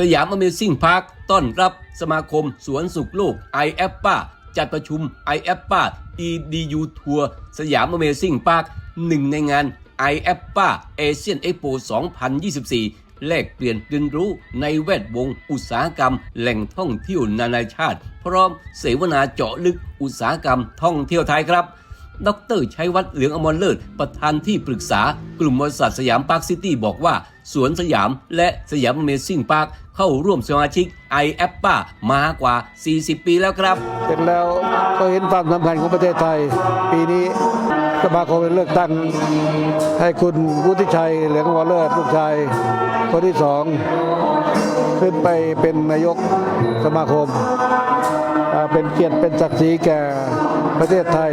สยามอเมซิ่งพาร์คต้อนรับสมาคมสวนสุขโลก i อ p ป้าจัดประชุม i อ p ป้า EDU ทัวร์สยามอเมซิ่งพาร์คหนึ่งในงาน i อ p ป้าเอเชียนเอ็กโป2024 แลกเปลี่ยนเรียนรู้ในแวดวงอุตสาหกรรม แหล่งท่องเที่ยวนานาชาติ พร้อมเสวนาเจาะลึกอุตสาหกรรมท่องเที่ยวไทยครับ ดรชัยวัฒน์เหลืองอมรเลิศประธานที่ปรึกษากลุ่มบริษัทสยามพาร์คซิตี้บอกว่า สวนสยามและสยามเมซิ่งพาร์คเข้าร่วมสมาชิก i อ p ป้ามากว่า 40 ปีแล้วครับ เสร็จแล้วก็เห็นความสำคัญของประเทศไทย ปีนี้สมาคมเลือกตั้ง ให้คุณวุฒิชัยเหลืองวอลเลอร์ลูกชายคนที่สองขึ้นไปเป็นนายกสมาคม เป็นเกียรติเป็นศักดิ์ศรีแก่ประเทศไทย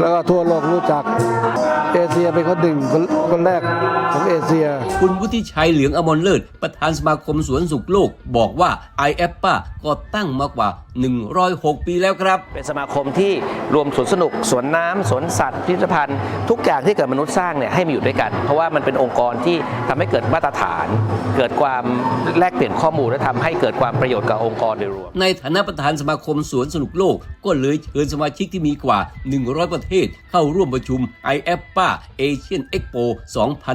แล้วก็ทั่วโลกรู้จักเอเชียเป็นคนหนึ่งคนคนแรกของเอเชีย คุณวุฒิชัยเหลืองอมรเลิศประธานสมาคมสวนสุขโลก บอกว่า i อ p ป้าก็ตั้งมากว่า 106 ปีแล้วครับ เป็นสมาคมที่รวมสวนสนุก สวนน้ำสวนสัตว์พิพิธภัณฑ์ ทุกอย่างที่เกิดมนุษย์สร้างเนี่ยให้มาอยู่ด้วยกัน เพราะว่ามันเป็นองค์กรที่ทำให้เกิดมาตรฐาน เกิดความแลกเปลี่ยนข้อมูลและทำให้เกิดความประโยชน์กับองค์กรโดยรวมในฐานะประธานสมาคมสวนสนุกโลก ก็เลยเชิญสมาชิกที่มีกว่า 100ประเทศเข้าร่วมประชุม i อ p a Asian Expo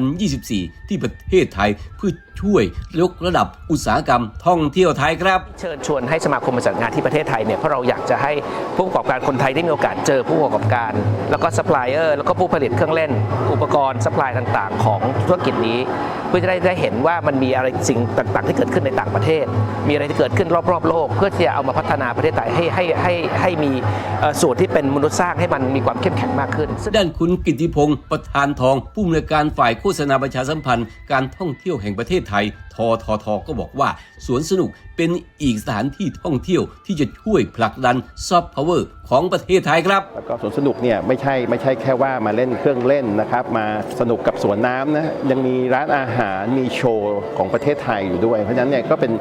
2024 ที่ประเทศไทยเพื่อ ช่วยยกระดับอุตสาหกรรมท่องเที่ยวไทยครับ เชิญชวนให้สมาคมมาจัดงานที่ประเทศไทยเนี่ยเพราะเราอยากจะให้ผู้ประกอบการคนไทยได้มีโอกาสเจอผู้ประกอบการ แล้วก็ซัพพลายเออร์แล้วก็ผู้ผลิตเครื่องเล่น อุปกรณ์ซัพพลายต่างๆ ของธุรกิจนี้ เพื่อจะได้ได้เห็นว่ามันมีอะไรสิ่งต่างๆ ที่เกิดขึ้นในต่างประเทศ มีอะไรที่เกิดขึ้นรอบๆโลก เพื่อที่จะเอามาพัฒนาประเทศไทยให้ให้ให้ให้มีเอ่อส่วนที่เป็นมนุษย์สร้างให้มันมีความเข้มแข็งมากขึ้นซึ่งด้านคุณกิติพงศ์ประธานทองผู้อำนวยการฝ่ายโฆษณาประชาสัมพันธ์การท่องเที่ยวแห่งประเทศไทยทททก็บอกว่า สวนสนุกเป็นอีกสถานที่ท่องเที่ยวที่จะช่วยผลักดันซอฟต์พาวเวอร์ของประเทศไทยครับ แล้วก็สวนสนุกเนี่ยไม่ใช่ไม่ใช่แค่ว่ามาเล่นเครื่องเล่นนะครับ มาสนุกกับสวนน้ำนะยังมีร้านอาหารมีโชว์ของประเทศไทยอยู่ด้วย เพราะฉะนั้นเนี่ยก็เป็น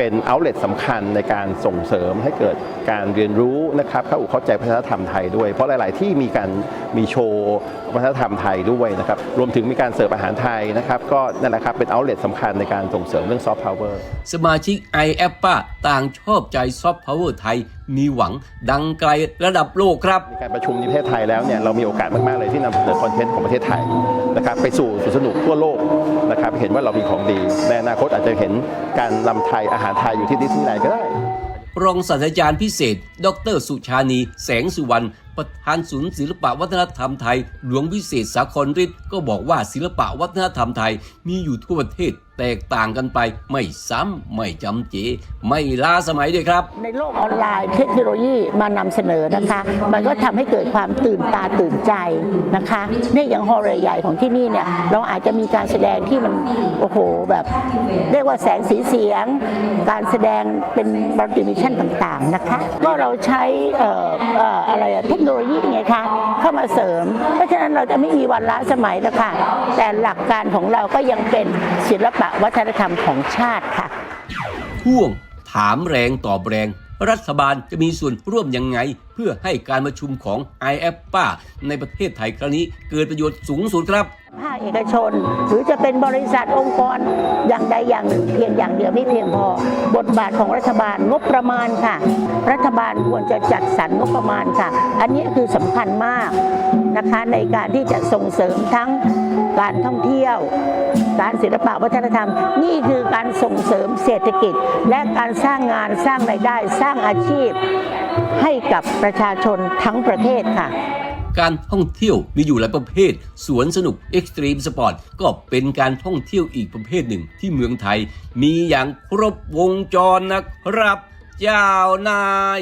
เป็นเอาเลตสำคัญในการส่งเสริมให้เกิดการเรียนรู้นะครับเข้าเข้าใจวัฒนธรรมไทยด้วย เพราะหลาย ๆ ที่มีการมีโชว์วัฒนธรรมไทยด้วยนะครับรวมถึงมีการเสิร์ฟอาหารไทยนะครับก็นั่นแหละครับเป็นเอาเลตสำคัญในการส่งเสริมเรื่องซอฟต์พาวเวอร์สมาชิก i อ p ป้าต่างชอบใจซอฟต์พาวเวอร์ไทย มีหวังดังไกลระดับโลกครับมีการประชุมในประเทศไทยแล้วเนี่ยเรามีโอกาสมาก ๆ เลยที่นำเสนอคอนเทนต์ของประเทศไทยนะครับไปสู่สวนสนุกทั่วโลกนะครับเห็นว่าเรามีของดีในอนาคตอาจจะเห็นการลำไทยอาหารไทยอยู่ที่ดิสนีย์แลนด์ก็ได้รองศาสตราจารย์พิเศษ ดร สุชานี แสงสุวรรณ ประธานศูนย์ศิลปวัฒนธรรมไทย หลวงวิเศษสาครฤทธิ์ก็บอกว่าศิลปวัฒนธรรมไทยมีอยู่ทั่วประเทศแตกต่างกันไปไม่ซ้ำไม่จำเจ ไม่ล้าสมัยด้วยครับ ในโลกออนไลน์เทคโนโลยีมานำเสนอนะคะ มันก็ทำให้เกิดความตื่นตาตื่นใจนะคะเนี่ยอย่างฮอลล์ใหญ่ของที่นี่เนี่ยเราอาจจะมีการแสดงที่มันโอ้โหแบบ เรียกว่าแสงสีเสียง การแสดงเป็นมัลติมิชันต่างๆนะคะ ก็เราใช้อออะไรเทคโนโลยีไงคะเข้ามาเสริม เพราะฉะนั้นเราจะไม่มีวันล้าสมัยแล้วค่ะแต่หลักการของเราก็ยังเป็นศิลปะวัฒนธรรมของชาติค่ะพ่วงถามแรงตอบแรง รัฐบาลจะมีส่วนร่วมยังไง เพื่อให้การประชุมของ i อ p ป้าในประเทศไทยครั้งนี้เกิดประโยชน์สูงสุดครับภาคเอกชน หรือจะเป็นบริษัทองค์กรอย่างใดอย่างหนึ่งเพียงอย่างเดียวไม่เพียงพอ บทบาทของรัฐบาลงบประมาณค่ะ รัฐบาลควรจะจัดสรรงบประมาณค่ะ อันนี้คือสำคัญมากนะคะในการที่จะส่งเสริมทั้ง การท่องเที่ยว การศิลปะวัฒนธรรม นี่คือการส่งเสริมเศรษฐกิจ และการสร้างงานสร้างรายได้ สร้างอาชีพ ให้กับประชาชนทั้งประเทศค่ะการท่องเที่ยวมีอยู่หลายประเภท สวนสนุกเอ็กซ์ตรีมสปอร์ตก็เป็นการท่องเที่ยวอีกประเภทหนึ่งที่เมืองไทย มีอย่างครบวงจรนะครับ เจ้านาย